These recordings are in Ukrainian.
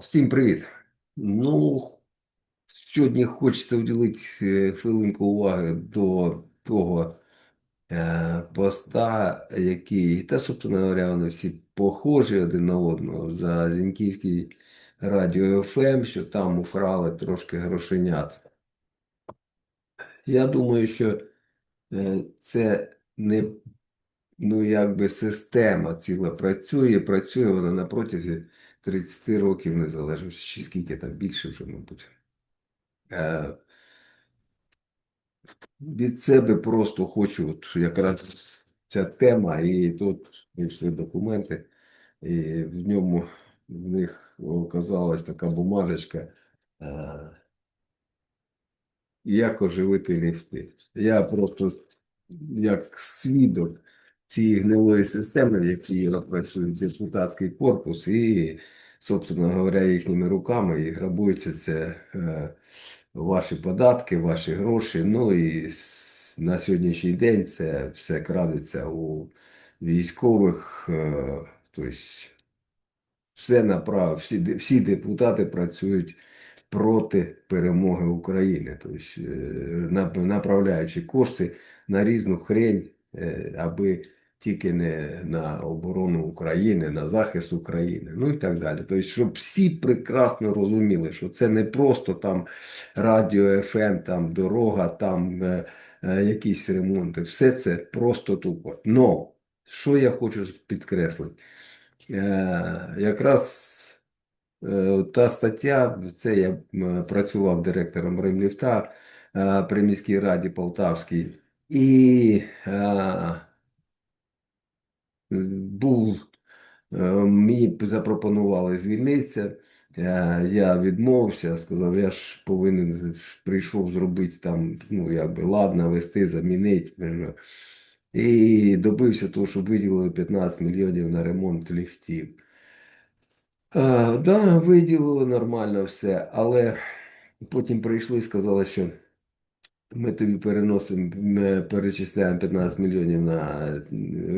Всім привіт. Ну, сьогодні хочеться уділити е, хвилинку уваги до того е, поста, який, та, собственно говоря, вони всі похожі один на одного за Зіньківський радіо ФМ, що там украли трошки грошенят. Я думаю, що е, це не ну, якби система ціла працює, працює вона на протязі 30 років незалежності, чи скільки там більше вже, мабуть. Е, Від себе просто хочу, от якраз ця тема, і тут вийшли документи, і в ньому в них оказалась така бумажечка. е, Як оживити ліфти. Я просто як свідок цієї гнилої системи, в якій працює депутатський корпус, і, собственно говоря, їхніми руками і грабуються це е, ваші податки, ваші гроші. Ну і на сьогоднішній день це все крадеться у військових, тобто все направо, всі, всі депутати працюють проти перемоги України, тобто направляючи кошти на різну хрень, аби тільки не на оборону України, на захист України, ну і так далі. Тобто, щоб всі прекрасно розуміли, що це не просто там радіо, ФМ, там дорога, там е, е, якісь ремонти. Все це просто тупо. Но що я хочу підкреслити? Е, якраз е, та стаття, це я працював директором Римліфта е, при міській раді Полтавській, і е, був, е, мені запропонували звільнитися. Я, я відмовився, сказав, я ж повинен прийшов зробити там, ну якби лад навести, замінити. І добився того, щоб виділили 15 мільйонів на ремонт ліфтів. А, да, виділили нормально все, але потім прийшли і сказали, що ми тобі переносимо, ми перечисляємо 15 мільйонів на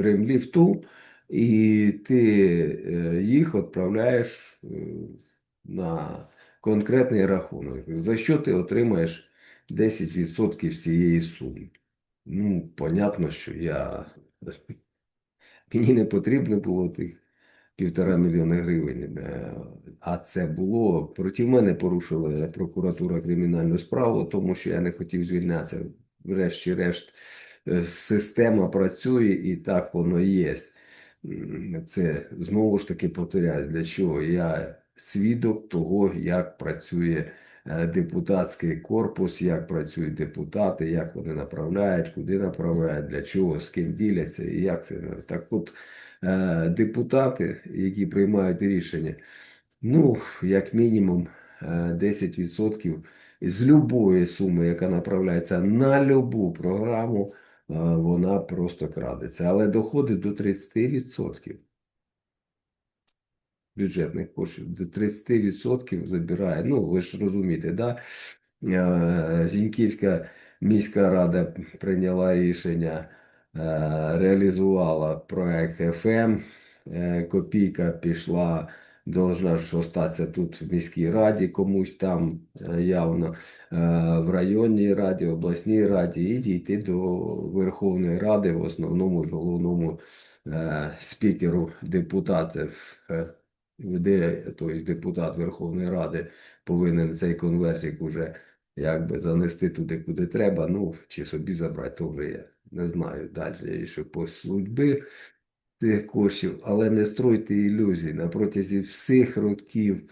ремліфту, і ти е, їх відправляєш е, на конкретний рахунок, за що ти отримаєш 10% всієї суми. Ну, понятно, що я мені не потрібно було тих півтора мільйона гривень. е, А це було проти мене порушила прокуратура кримінальну справу, тому що я не хотів звільнятися. Врешті-решт, е, система працює і так воно є. Це знову ж таки повторяю, для чого я свідок того, як працює депутатський корпус, як працюють депутати, як вони направляють, куди направляють, для чого, з ким діляться і як це. Так от е, депутати, які приймають рішення, ну, як мінімум е, 10% з любої суми, яка направляється на любу програму, е, вона просто крадеться. Але доходить до 30% бюджетних коштів, до 30% забирає. Ну, ви ж розумієте, да? Е, Зіньківська міська рада прийняла рішення, е, реалізувала проект ФМ. Е, Копійка пішла, должна ж остатися тут в міській раді, комусь там явно в районній раді, обласній раді, і дійти до Верховної Ради, в основному головному спікеру депутатів, де, тобто депутат Верховної Ради повинен цей конвертик уже якби занести туди, куди треба. Ну, чи собі забрати, то вже я не знаю далі, що по судьби цих коштів, але не стройте ілюзій. На протязі всіх років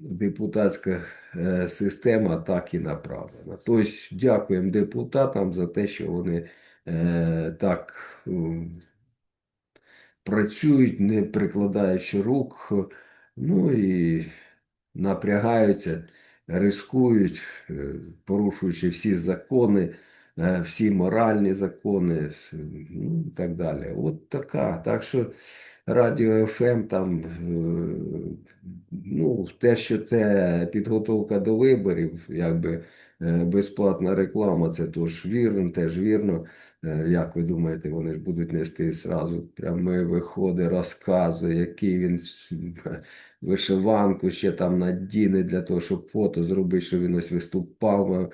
депутатська е, система так і направлена. Тобто, дякуємо депутатам за те, що вони е, так працюють, не прикладаючи рук, ну і напрягаються, рискують, е, порушуючи всі закони, е, всі моральні закони, ну і так далі. От така. Так що радіо ФМ там, е, ну, те, що це підготовка до виборів, якби безплатна реклама, це теж вірно, теж вірно. Е, Як ви думаєте, вони ж будуть нести зразу прямо виходить, розказує, який він вишиванку ще там надіне для того, щоб фото зробити, що він ось виступав е,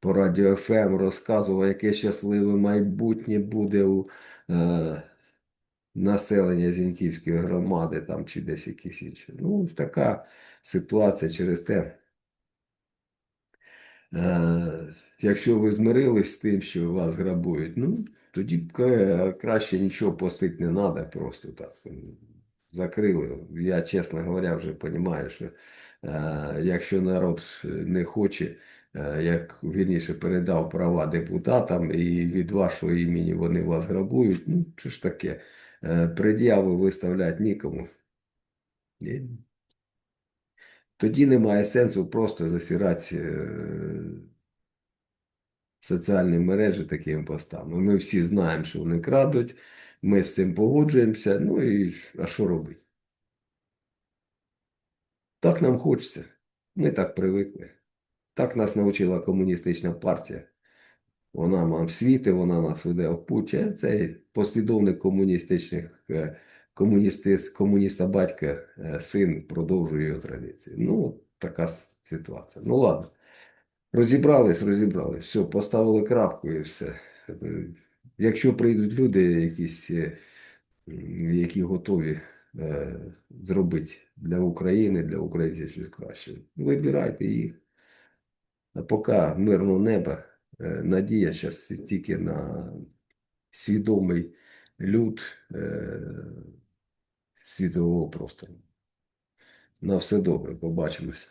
по радіо ФМ, розказував, яке щасливе майбутнє буде у е, населення Зіньківської громади там чи десь якісь інші. Ну, така ситуація через те. Е, якщо ви змирились з тим, що вас грабують, ну тоді кра- краще нічого постити не треба, просто так. Закрили. Я, чесно говоря, вже розумію, що е, якщо народ не хоче, е, як вірніше передав права депутатам, і від вашого імені вони вас грабують, ну що ж таке, е, пред'яви виставляти нікому. Тоді немає сенсу просто засирати е, соціальні мережі такими постами. Ми всі знаємо, що вони крадуть, ми з цим погоджуємося. Ну і а що робити? Так нам хочеться. Ми так привикли. Так нас навчила комуністична партія. Вона нам світить, вона нас веде в путь. А Цей послідовник комуністичних е, комуністи, комуніста батька, е, син продовжує його традиції. Ну, така ситуація. Ну ладно. Розібрались, розібрались. Все, поставили крапку і все. Е, Якщо прийдуть люди, якісь, е, які готові зробити для України, для українців щось краще, вибирайте їх. А поки мирного неба, надія зараз тільки на свідомий люд світового простору. На все добре, побачимося.